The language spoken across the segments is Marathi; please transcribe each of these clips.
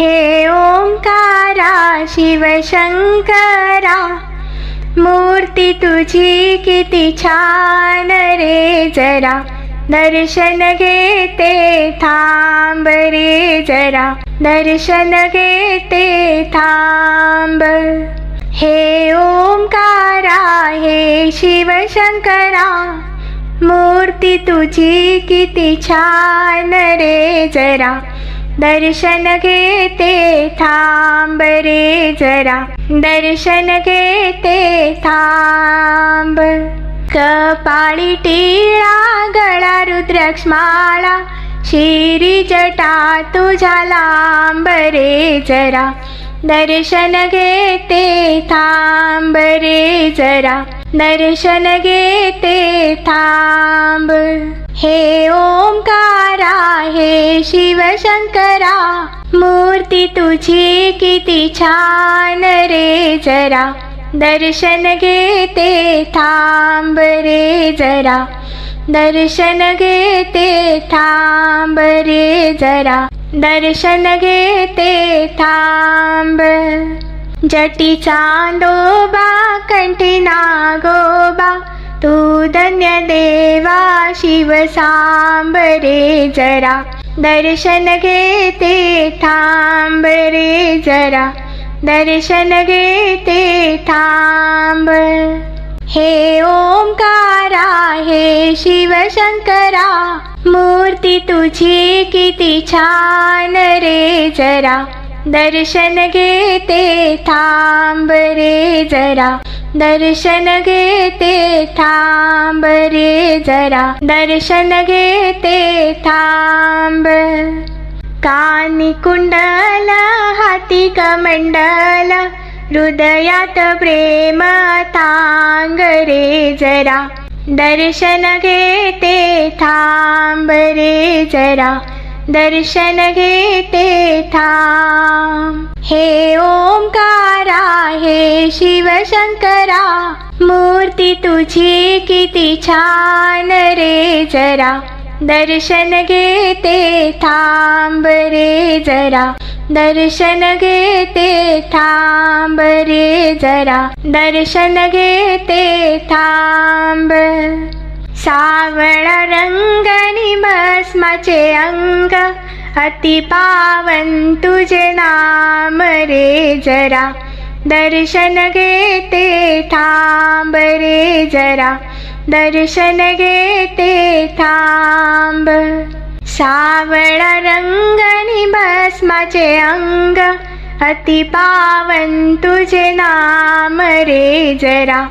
हे ओंकारा शिवशंकरा मूर्ती तुझी किती छान रे जरा. दर्शन घेते थांब रे जरा. दर्शन घेते थांब. हे ओंकारा हे शिवशंकरा मूर्ती तुझी किती छान रे जरा. दर्शन घेते थांब रे जरा. दर्शन घेते थांब. कपाळी टिळा गळा रुद्रक्ष माळा शिरी जटा तुझ्या लांब रे जरा. दर्शन घेते थांब रे जरा. दर्शन घेते थांब. हे ओंकारा हे शिवशंकरा मूर्ती तुझी किती छान रे जरा. दर्शन घेते थांब रे जरा. दर्शन घेते थांब रे जरा. दर्शन घेते थांब. जटी चांदोबा कंठी नागोबा तू धन्य देवा शिव सांब रे जरा. दर्शन घेते थांब रे जरा. दर्शन घेते थांब. हे ओंकारा हे शिवशंकरा मूर्ती तुझी किती छान रे जरा. दर्शन घेते थांब रे जरा. दर्शन घेते थांब रे जरा. दर्शन घेते थांब. कानी कुंडल हाती कमंडल हृदयात प्रेम थांग रे जरा. दर्शन घेते थांब रे जरा. दर्शन घेते थांब. हे ओंकारा हे शिवशंकरा मूर्ती तुझी किती छान रे जरा. दर्शन घेते थांब रे जरा. दर्शन घेते थांब रे जरा. दर्शन घेते थांब. सावळा रंगनी भस्माचे अंग अति पावन तुझे नाम रे जरा। दर्शन घेते थांब रे जरा। दर्शन घेते थांब। सावळा रंगनी भस्माचे अंग। अति पावन तुझे नाम रे जरा।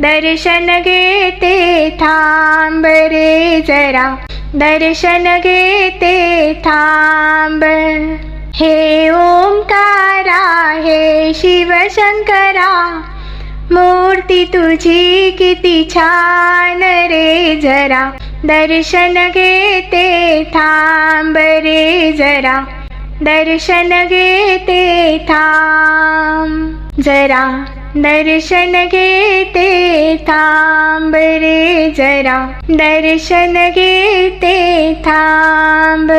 दर्शन घेते थांब रे जरा. दर्शन घेते थांब. हे ओंकारा हे शिवशंकरा. मूर्ती तुझी किती छान रे जरा. दर्शन घेते थांब रे जरा. दर्शन घेते थांब. जरा. दर्शन घेते थांब रे जरा. दर्शन घेते थांब.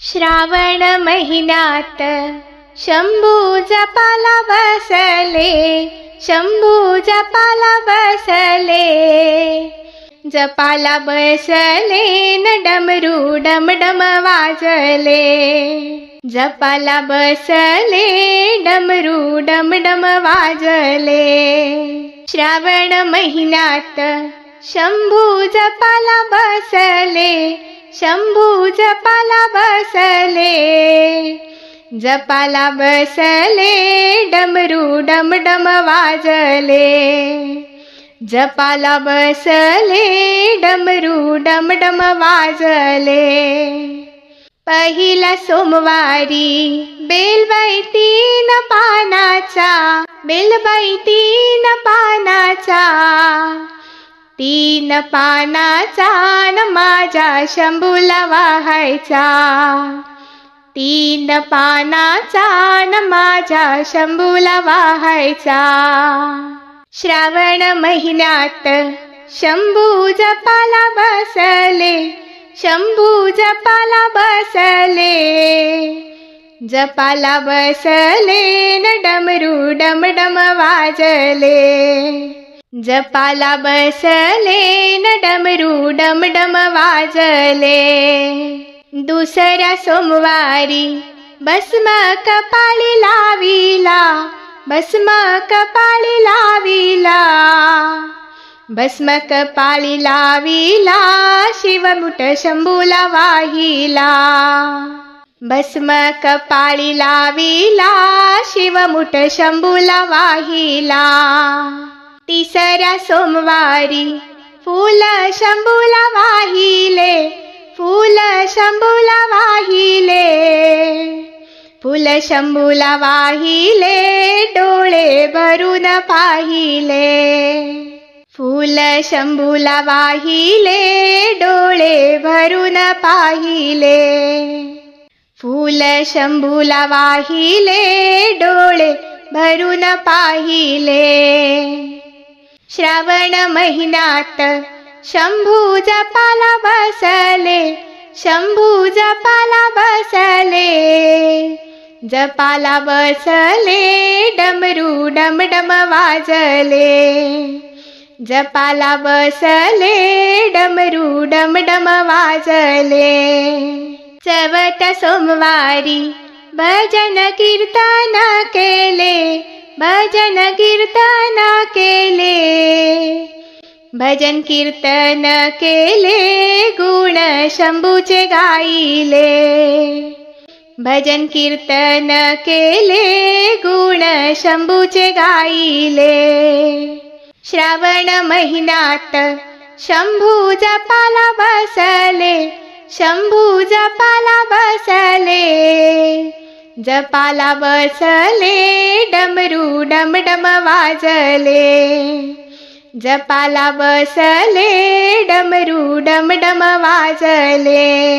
श्रावण महिन्यात शंभू जपाला बसले शंभू जपाला बसले. जपाला बसले न डमरू डमडम वाजले. जपाला बसले डमरू डमडम वाजले. श्रावण महिन्यात शंभू जपाला बसले शंभू जपाला बसले. जपाला बसले डमरू डमडम वाजले. जपाला बसले डमरू डमडम वाजले. पहिला सोमवारी बेलबाई तीन पानाचा बेलबाई तीन पानाचा. तीन पानाचा न माझ्या शंभूला वाहायचा. तीन पानाचा न माझ्या शंभूला वाहायचा. श्रावण महिन्यात शंभू जपाला बसले शंभू जपाला बसले जपाला बसले न डमरू डमडम वाजले. जपाला बसले न डमरू डमडम वाजले. दुसऱ्या सोमवारी भस्म कपाळी लाविला भस्म कपाळी लाविला. भस्मक कपाळी लाविला शिवमुट शंभूला वाहिला भस्मक कपाळी लाविला शिवमुठ शंभूला वाहिला तिसऱ्या सोमवारी फूल शंभूला वाहिले फूल शंभूला वाहिले फुल शंभूला वाहिले डोळे भरून पाहिले फूल शंभूला वाहिले डोळे भरून पाहिले. फूल शंभूला वाहिले डोळे भरून पाहिले. श्रावण महिन्यात शंभू जपाला बसले शंभू जपाला बसले. जपाला बसले डमरू डमडम वाजले. जपाला बसले डमरू डमडम वाजले. चवट सोमवारी भजन कीर्तन केले भजन कीर्तन केले. भजन कीर्तन केले गुण शंभूचे गाईले भजन कीर्तन केले गुण शंभूचे गाईले श्रावण महिन्यात शंभू जपाला बसले शंभू जपाला बसले. जपाला बसले डमरू डमडम वाजले. जपाला बसले डमरू डमडम वाजले.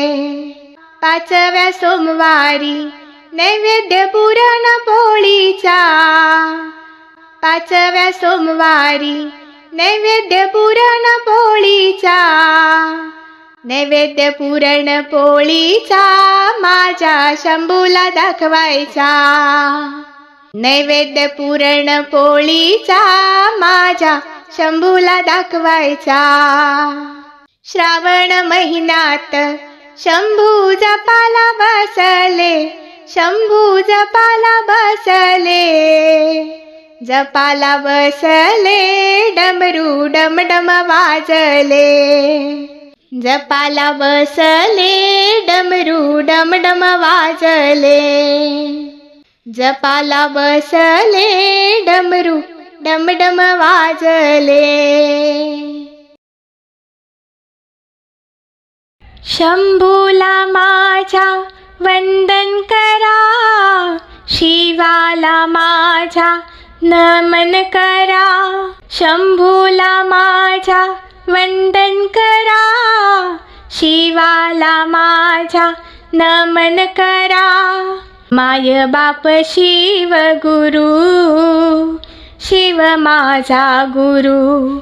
पाचव्या सोमवारी नैवेद्य पुरण पोळीचा. पाचव्या सोमवारी नैवेद्य पुरण पोळीचा. नैवेद्य पुरण पोळीचा माझ्या शंभूला दाखवायचा. नैवेद्य पुरण पोळीचा माझ्या शंभूला दाखवायचा. श्रावण महिन्यात शंभू जपाला बसले शंभू जपाला बसले. जपाला बसले डमरू डमडम वाजले. जपाला बसले डमरू डमडम वाजले. जपाला बसले डमरू डमडम वाजले. शंभूला माझ्या वंदन करा शिवाला माझ्या नमन करा शंभूला माझ्या वंदन करा शिवाला माझ्या नमन करा. माय बाप शिव गुरु शिव माझा गुरु.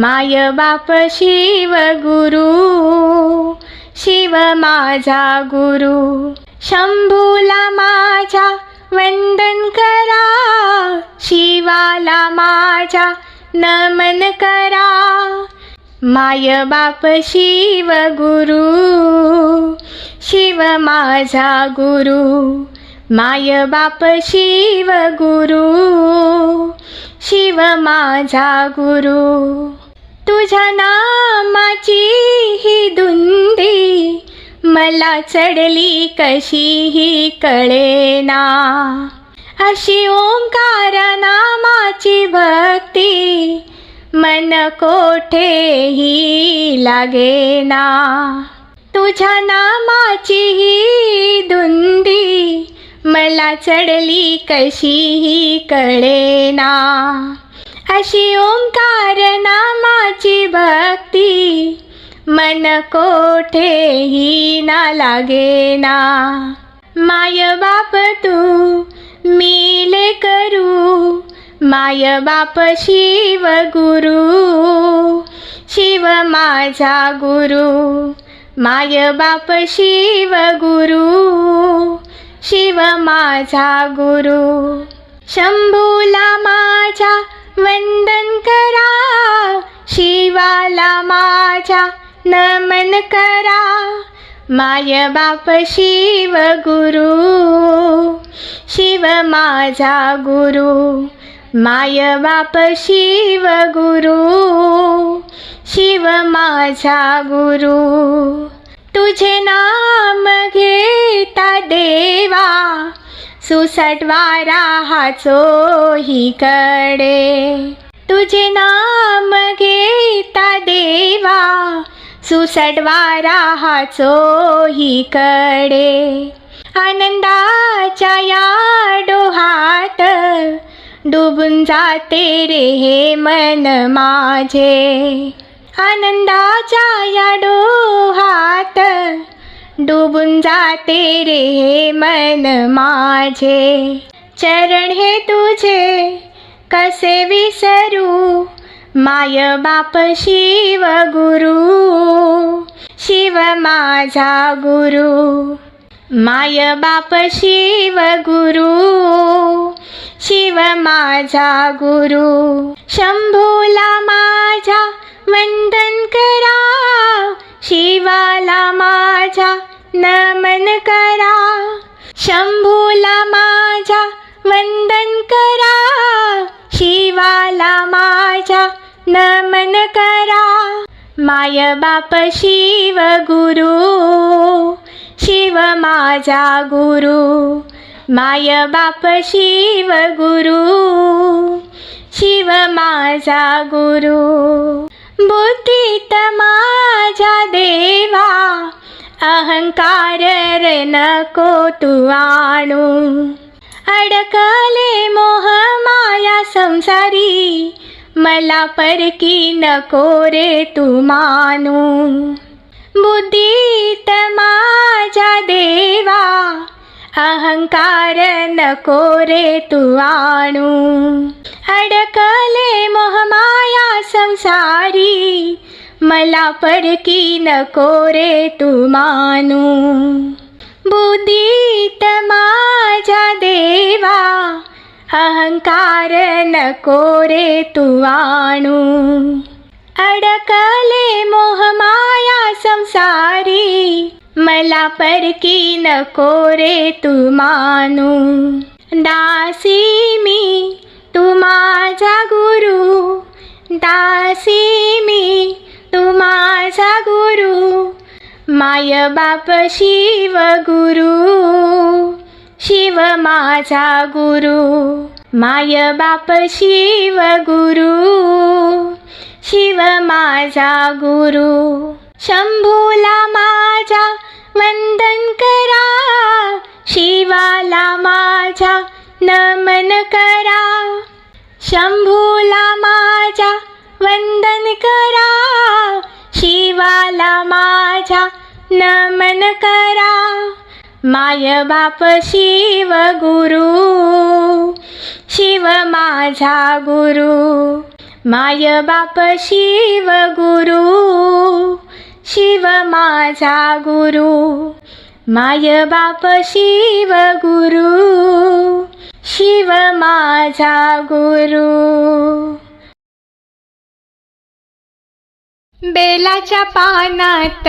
माय बाप शिव गुरु शिव माझा गुरु. शंभूला माझ्या वंदन करा शिवाला माझ्या नमन करा. माय बाप शिव गुरु शिव माझा गुरु. माय बाप शिव गुरु शिव माझा गुरु. तुझ्या नामाची ही दुन मला चढली कशीही कळेना. अशी ओंकार नामाची भक्ती मन कोठेही लागेना. तुझ्या नामाची ही धुंदी मला चढली कशीही कळेना. अशी ओंकार नामाची भक्ती मन कोठेही ना लागेना. माय बाप तू मिले करू माय बाप शिव गुरु शिव माझा गुरु. माय बाप शिव गुरु शिव माझा गुरु. शंभूला माझ्या वंदन करा शिवाला माझ्या नमन करा माय बाप शिव गुरु शिव माझा गुरु माय बाप शिव गुरु शिव माझा गुरु. तुझे नाम घेता देवा सुसटवारा हाचो ही कडे. तुझे नाम घेता देवा सुसटवारा हाचो ही कडे. आनंदाच्या या डोहात डुबून जाते रे हे मन माझे. आनंदाच्या या डोहात डुबून जाते रे हे मन माझे. चरण हे तुझे कसे विसरू? माय बाप शिव गुरु शिव माझा गुरु. माय बाप शिव गुरु शिव माझा गुरु. शंभूला माझा वंदन करा शिवाला माझा नमन करा. देवाला माझा नमन करा. माय बाप शिव गुरु शिव माझा गुरु. माय बाप शिव गुरु शिव माझा गुरु. बुद्धीत माझ्या देवा अहंकार रे नको तू आणू. अडकले मोह माया संसारी. मला परकी नको रे तू मानू. बुद्धीत माझ्या देवा अहंकार नको रे तू आणू. अडकले मोहमाया संसारी. मला परकी नको रे तू मानू. बुद्धीत माझ्या देवा अहंकार नको रे तू आणू. अडकले मोहमाया संसारी मला परकी नको रे तू मानू. दासी मी तू माझा गुरु. दासी मी तू माझा गुरु. माय बाप शिव गुरु शिव माझा गुरु. माय बाप शिव गुरु शिव माझा गुरु. शंभूला माझा वंदन करा शिवाला माझा नमन करा. शंभूला माझा वंदन करा नमन करा माय बाप शिव गुरु शिव माझा गुरु माय बाप शिव गुरु शिव माझा गुरु माय बाप शिव गुरु शिव माझा गुरु. बेलाच्या पानात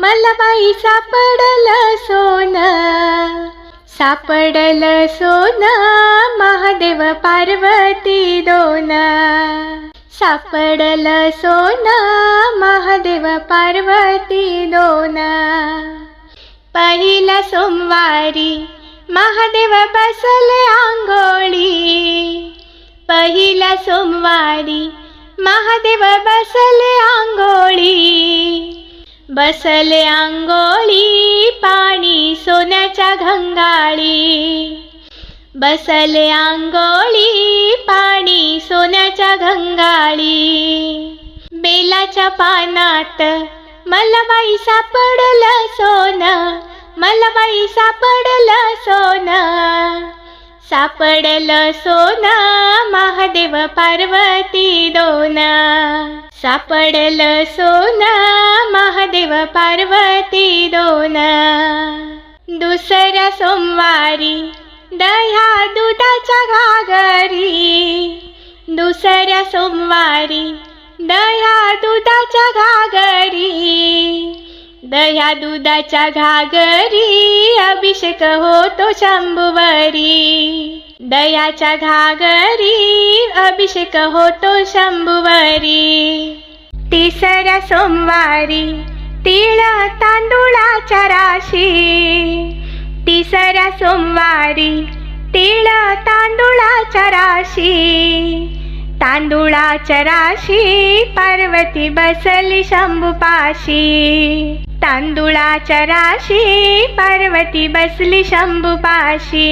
मला बाई सापडलं सोन सापडलं सोन महादेव पार्वती दोन. सापडलं सोन महादेव पार्वती दोन. पहिला सोमवारी महादेव बसले आंघोळी. पहिला सोमवारी महादेव बसले आंघोळी. बसले आंघोळी पाणी सोन्याच्या घंगाळी. बसले आंघोळी पाणी सोन्याच्या घंगाळी. बेलाच्या पानात मला बाई सापडलं सोनं मला बाई सापडलं सोनं. सापडलं सोनं महादेव पार्वती दोन. सापडलं सोनं महादेव पार्वती दोन. दुसऱ्या सोमवारी दह्या दुधाच्या घागरी. दुसऱ्या सोमवारी दह्या दुधाच्या घागरी. दह्या दुधाच्या घागरी अभिषेक होतो शंभुवरी. दह्याच्या घागरी अभिषेक होतो शंभुवरी. तिसऱ्या सोमवारी तिळ तांदुळाच्या राशी. तिसऱ्या सोमवारी तिळ तांदुळाच्या राशी. तांदुळाच्या राशी पार्वती बसली शंभूपाशी. तांदुळाच्या राशी पार्वती बसली शंभूपाशी.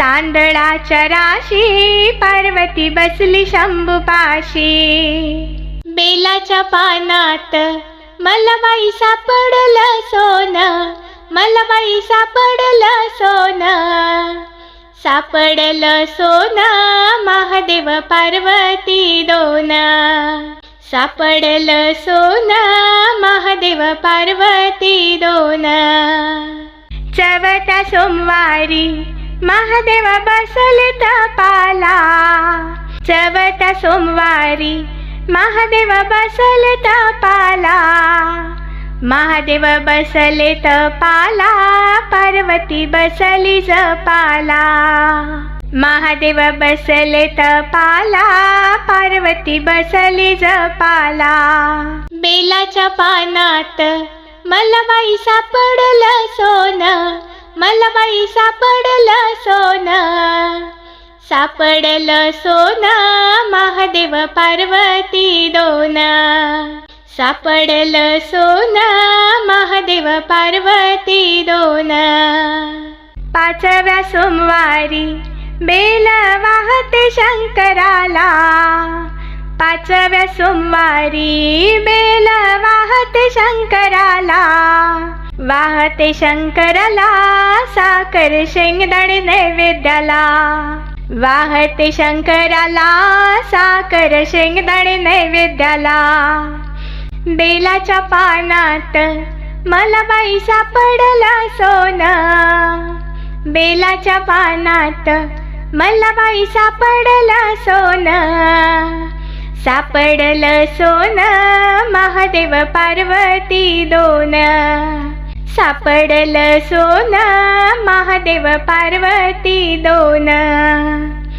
तांदळाच्या राशी पार्वती बसली शंभूपाशी. बेलाच्या पानात मला बाई सापडलं सोनं मला बाई सापडलं सोनं. सापडलं सोनं महादेव पार्वती दोन. सापडलं सोना महादेव पार्वती दोन. चवथा सोमवारी महादेव बसले तपाला. चवथा सोमवारी महादेव बसले तपाला. महादेव बसले तपाला पार्वती बसली जपाला. महादेव बसले तपाला पार्वती बसली जपाला. बेलाच्या पानात मला बाई सापडलं सोनं मला बाई सापडलं सोनं. सापडलं सोनं महादेव पार्वती दोन. सापडलं सोनं महादेव पार्वती दोन. पाचव्या सोमवारी बेल वाहते शंकराला. पाचव्या सोमवारी बेल वाहते शंकराला. वाहते शंकराला साखर शेंगदाणे नैवेद्याला. वाहते शंकराला साखर शेंगदाणे नैवेद्याला. बेलाच्या पानात मला बाई पडला सोनं. बेलाच्या पानात मला बाई सापडलं सोनं सापडलं सोनं महादेव पार्वती दोन. सापडलं सोनं महादेव पार्वती दोन.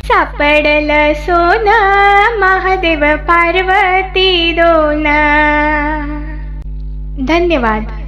सापडलं सोनं महादेव पार्वती दोन. धन्यवाद.